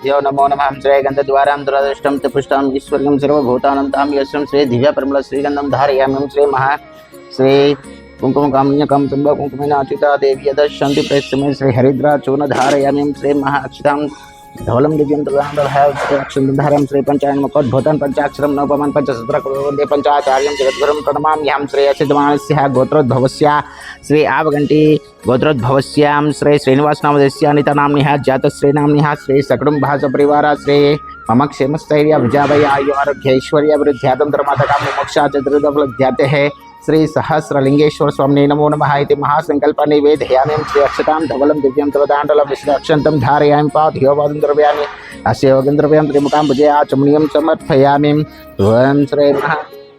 गुरुभ्यो नमो नमः। श्री गन्धद्वारां दुरादृष्टं च पुष्टां ईश्वर्यं सर्वभूतानां तां यशं श्री दिव्यपरिमल श्रीगंधम धारयामि। श्री महा श्री कुङ्कुमकाम्यकं तुम्बकुङ्कुमेन अचिता देवी यदशान्ति प्रेष्यमे श्री हरिद्रा चूर्ण धारयामि श्री महा अक्षतां धवलं दिव्यं तदान्दधारं श्री पञ्चायन मुखोद्भूतं पञ्चाक्षरं नवपमन् पञ्चसत्रकुर्वन्दे पञ्चाचार्यं जगद्गुरुं प्रणमाम्यहं श्री असिद्धमानस्य गोत्रोद्भवस्य, श्री आवगण्टी गोत्रोद्भवस्यां श्री श्रीनिवासनामधस्य अनितनाम्निः जातश्रीनाम्निः श्री सकुटुम्बासपरिवार श्री मम क्षेमस्थैर्य विजाभय आयु आरोग्य ऐश्वर्याभिवृद्ध्यातं धर्मातकामि मोक्षा च दृढफलध्यातेः श्री सहस्रलिङ्गेश्वर स्वामिने नमो नमः इति महासङ्कल्प निवेदयामि श्री अक्षतां धवलं दिव्यं तवदाण्डलं विश्वाक्षन्तं धारयामि पाधियोपादं द्रव्यामि अस्य योगं द्रव्यं त्रिमुखां भुजे आचमनीयं समर्पयामि। ॐ श्री महा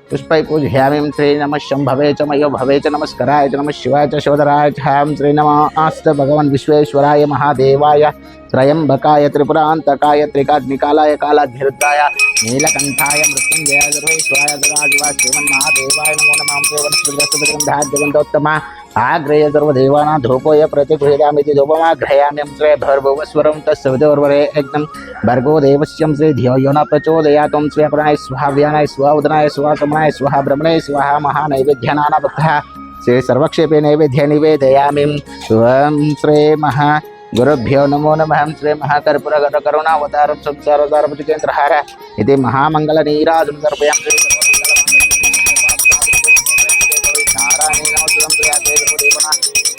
पुष्पै पूजयामि। श्री नमः। शम्भवे च मयो भवे च नमस्कराय च नमः। शिवाय च शोधराय च श्री नमः। आस्त भगवन् विश्वेश्वराय महादेवाय। त्रयम्बकाय त्रिपुरान्तकाय त्रिकाग्निकालाय कालाधिरुद्धाय नीलकण्ठाय मृत्युञ्जयाय सर्वेश्वराय सदाशिवाय श्रीमन्महादेवाय नमो नमः। जगन्तोत्तमा आग्रह्य सर्वदेवानां धूपोय प्रतिगृह्यामीति धूपमाग्रह्याम्यं श्री भर्भुवस्वरं तस्सविदोर्वरे यज्ञं। भर्गो देवस्यं श्री धियो यो न प्रचोदयातं। श्री अपराय स्वाहा व्यानाय स्वाहा उदनाय स्वाहा समनाय स्वाहा ब्रह्मणे स्वाहा महानैवेद्यनानाभक्तः श्री सर्वक्षेपे नैवेद्य निवेदयामि। त्वं श्री గురుభ్యో నమో నమ హం శ్రీ మహాకర్పుర మహాకర్పూర కరుణావతారం సంసారవతారపతి కేంద్రహార ఇది మహామంగళ నీరాజు తర్పయం శ్రీ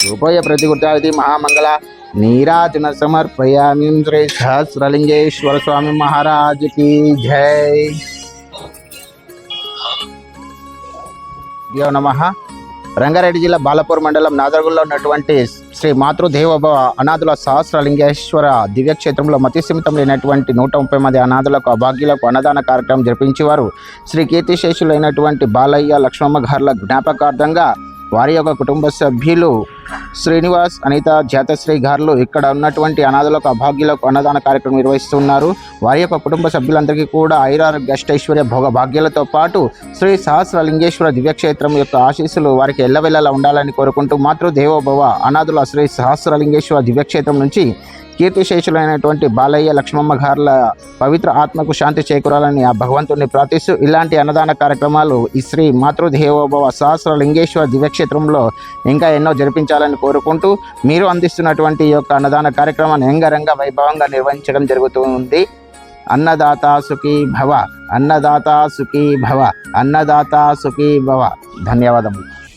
రూపయ ప్రతికృత ఇది మహామంగళ నీరాజున సమర్పయామి శ్రీ సహస్రలింగేశ్వర స్వామి మహారాజుకి జై నమ రంగారెడ్డి జిల్లా బాలపూర్ మండలం నాదర్గుల్లో ఉన్నటువంటి శ్రీ మాతృదేవభవ అనాథుల సహస్రలింగేశ్వర దివ్యక్షేత్రంలో మతిసిమితం లేనటువంటి నూట ముప్పై మంది అనాథులకు అభాగ్యులకు అన్నదాన కార్యక్రమం జరిపించేవారు. శ్రీ కీర్తిశేషులైనటువంటి బాలయ్య లక్ష్మమ్మ గారుల జ్ఞాపకార్థంగా వారి యొక్క కుటుంబ సభ్యులు శ్రీనివాస్ అనిత జాతశ్రీ గారులు ఇక్కడ ఉన్నటువంటి అనాథులకు అభాగ్యులకు అన్నదాన కార్యక్రమం నిర్వహిస్తున్నారు. వారి యొక్క కుటుంబ సభ్యులందరికీ కూడా ఐరార్ గష్టైశ్వర్య భోగ భాగ్యాలతో పాటు శ్రీ సహస్రలింగేశ్వర దివ్యక్షేత్రం యొక్క ఆశీస్సులు వారికి ఎల్లవెల్లలా ఉండాలని కోరుకుంటూ మాతృదేవోభవ అనాథుల శ్రీ సహస్రలింగేశ్వర దివ్యక్షేత్రం నుంచి కీర్తిశేషులైనటువంటి బాలయ్య లక్ష్మమ్మ గారుల పవిత్ర ఆత్మకు శాంతి చేకూరాలని ఆ భగవంతుడిని ప్రార్థిస్తూ ఇలాంటి అన్నదాన కార్యక్రమాలు ఈ శ్రీ మాతృదేవోభవ సహస్రలింగేశ్వర దివ్యక్షేత్రంలో ఇంకా ఎన్నో అందించాలని కోరుకుంటూ మీరు అందిస్తున్నటువంటి ఈ యొక్క అన్నదాన కార్యక్రమాన్ని అంగరంగ వైభవంగా నిర్వహించడం జరుగుతుంది. అన్నదాత సుఖీ భవ అన్నదాత సుఖీ భవ అన్నదాత సుఖీ భవ. ధన్యవాదములు.